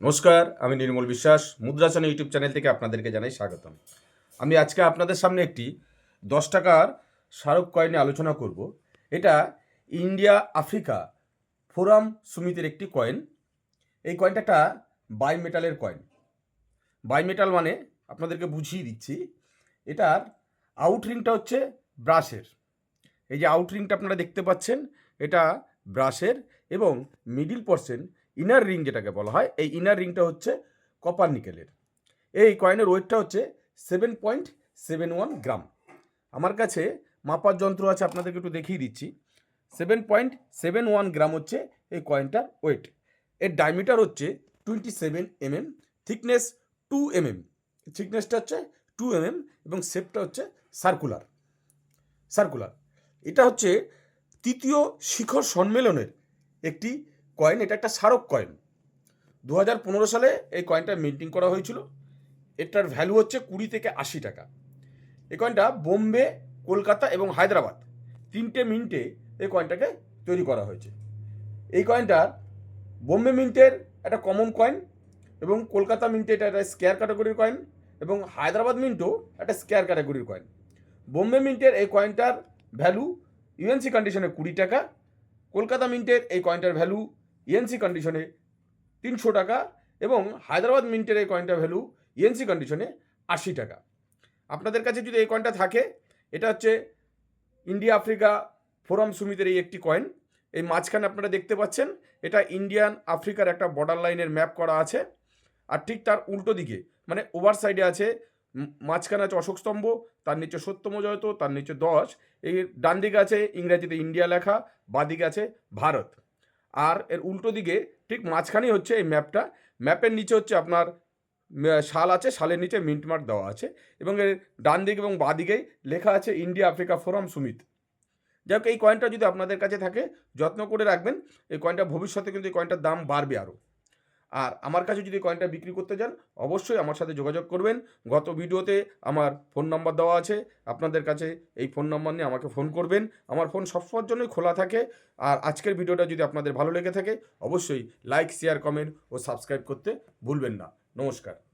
নমস্কার, আমি নির্মল বিশ্বাস, মুদ্রাচনা ইউটিউব চ্যানেল থেকে আপনাদেরকে জানাই স্বাগতম। আমি আজকে আপনাদের সামনে একটি দশ টাকার স্মারক কয়েন আলোচনা করব। এটা ইন্ডিয়া আফ্রিকা ফোরাম সমিতির একটি কয়েন। এই কয়েনটা একটা বাই মেটালের কয়েন। বাই মেটাল মানে আপনাদেরকে বুঝিয়ে দিচ্ছি, এটার আউটরিংটা হচ্ছে ব্রাশের। এই যে আউটরিংটা আপনারা দেখতে পাচ্ছেন, এটা ব্রাশের এবং মিডিল পার্সেন্ট ইনার রিং যেটাকে বলা হয়, এই ইনার রিংটা হচ্ছে কপার নিকেলের এই কয়েনের ওয়েটটা হচ্ছে seven point seven one gram আমার কাছে মাপার যন্ত্র আছে, আপনাদেরকে একটু দেখিয়ে দিচ্ছি। Seven point seven one gram হচ্ছে এই কয়েনটার ওয়েট এর ডায়মিটার হচ্ছে twenty seven MM thickness two MM থিকনেসটা হচ্ছে টু এমএম এবং শেপটা হচ্ছে সার্কুলার সার্কুলার এটা হচ্ছে তৃতীয় শিখর সম্মেলনের একটি কয়েন এটা একটা স্মারক কয়েন দু হাজার পনেরো সালে এই কয়েনটা মিন্টিং করা হয়েছিল। এটার ভ্যালু হচ্ছে কুড়ি থেকে আশি টাকা। এই কয়েনটা বোম্বে, কলকাতা এবং হায়দ্রাবাদ তিনটে মিন্টে এই কয়েনটাকে তৈরি করা হয়েছে। এই কয়েনটা বোম্বে মিন্টের একটা কমন কয়েন এবং কলকাতা মিন্টে এটা একটা স্কেয়ার ক্যাটাগরির কয়েন এবং হায়দ্রাবাদ মিন্টও একটা স্কেয়ার ক্যাটাগরির কয়েন বোম্বে মিন্টের এই কয়েনটার ভ্যালু ইউএনসি কন্ডিশনে কুড়ি টাকা, কলকাতা মিন্টের এই কয়েনটার ভ্যালু ইএনসি কন্ডিশনে তিনশো টাকা এবং হায়দ্রাবাদ মিন্টের এই কয়েনটা ভ্যালু ইএনসি কন্ডিশনে আশি টাকা। আপনাদের কাছে যদি এই কয়েনটা থাকে, এটা হচ্ছে ইন্ডিয়া আফ্রিকা ফোরাম সমিতির এই একটি কয়েন এই মাঝখানে আপনারা দেখতে পাচ্ছেন, এটা ইন্ডিয়ান আফ্রিকার একটা বর্ডার লাইনের ম্যাপ করা আছে। আর ঠিক তার উল্টো দিকে মানে ওভার সাইডে আছে মাঝখানে আছে অশোক স্তম্ভ, তার নিচে সত্যম জয়ত, তার নিচে দশ। এই ডান দিকে আছে ইংরেজিতে ইন্ডিয়া লেখা বাদিকে আছে ভারত। আর এর উল্টো দিকে ঠিক মাঝখানেই হচ্ছে এই ম্যাপটা। ম্যাপের নিচে হচ্ছে আপনার শাল আছে, শালের নিচে মিন্টমার্ক দেওয়া আছে এবং এর ডান দিকে এবং বাঁদিকে লেখা আছে ইন্ডিয়া আফ্রিকা ফোরাম সুমিত। যাই হোক, এই কয়েনটা যদি আপনাদের কাছে থাকে, যত্ন করে রাখবেন। এই কয়েনটা ভবিষ্যতে কিন্তু এই কয়েনটার দাম বাড়বে আরও আর আমার কাছে যদি কয়েনটা বিক্রি করতে যান, অবশ্যই আমার সাথে যোগাযোগ করবেন। গত ভিডিওতে আমার ফোন নাম্বার দেওয়া আছে। আপনাদের কাছে এই ফোন নাম্বার নিয়ে আমাকে ফোন করবেন। আমার ফোন সবসময়ের জন্যই খোলা থাকে। আর আজকের ভিডিওটা যদি আপনাদের ভালো লেগে থাকে, অবশ্যই লাইক শেয়ার কমেন্ট ও সাবস্ক্রাইব করতে ভুলবেন না। নমস্কার।